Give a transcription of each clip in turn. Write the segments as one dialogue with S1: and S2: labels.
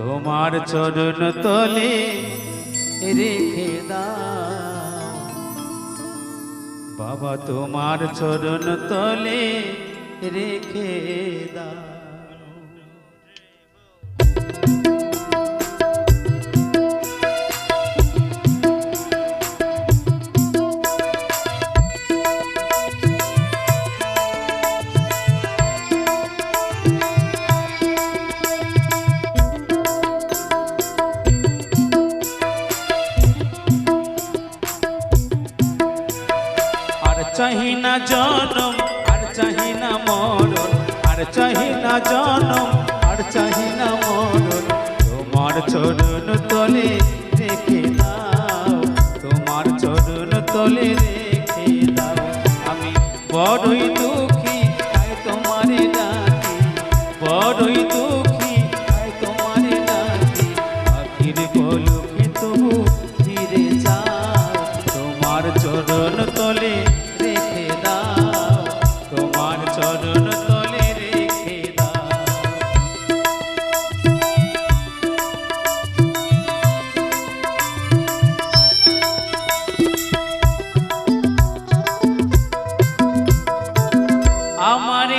S1: তোমার চরণ তলে রেখে দাও। বাবা তোমার চরণ তলে রেখে দাও। চাহি না জনম, আর চাহি না মরণ, আর চাহি না জনম, আর চাহি না মরণ। তোমার চরণ তলে রেখে দাও, তোমার চরণ তলে রেখে দাও। আমি বড়ই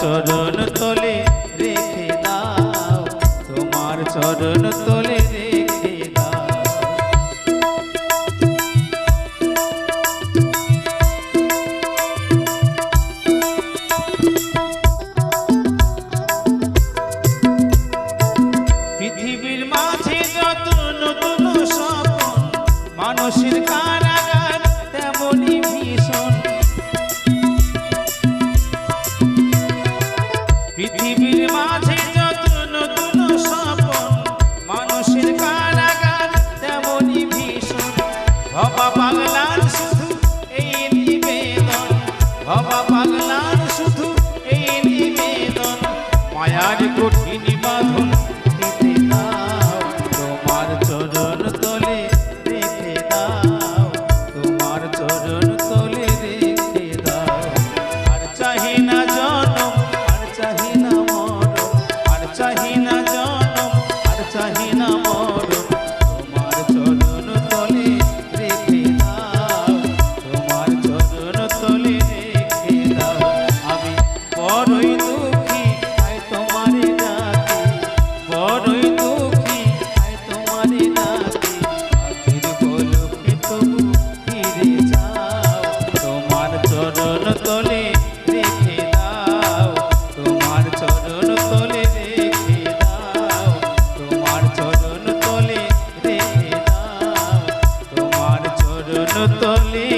S1: চরণ তলে রেখে দাও। তোমার চরণ তলে রেখে দাও। পৃথিবীর মাঝে যত নতুন স্বপন, মানুষের ভবা পাগলার শুধু এই নিবেদন। মায়ার কঠিন তলি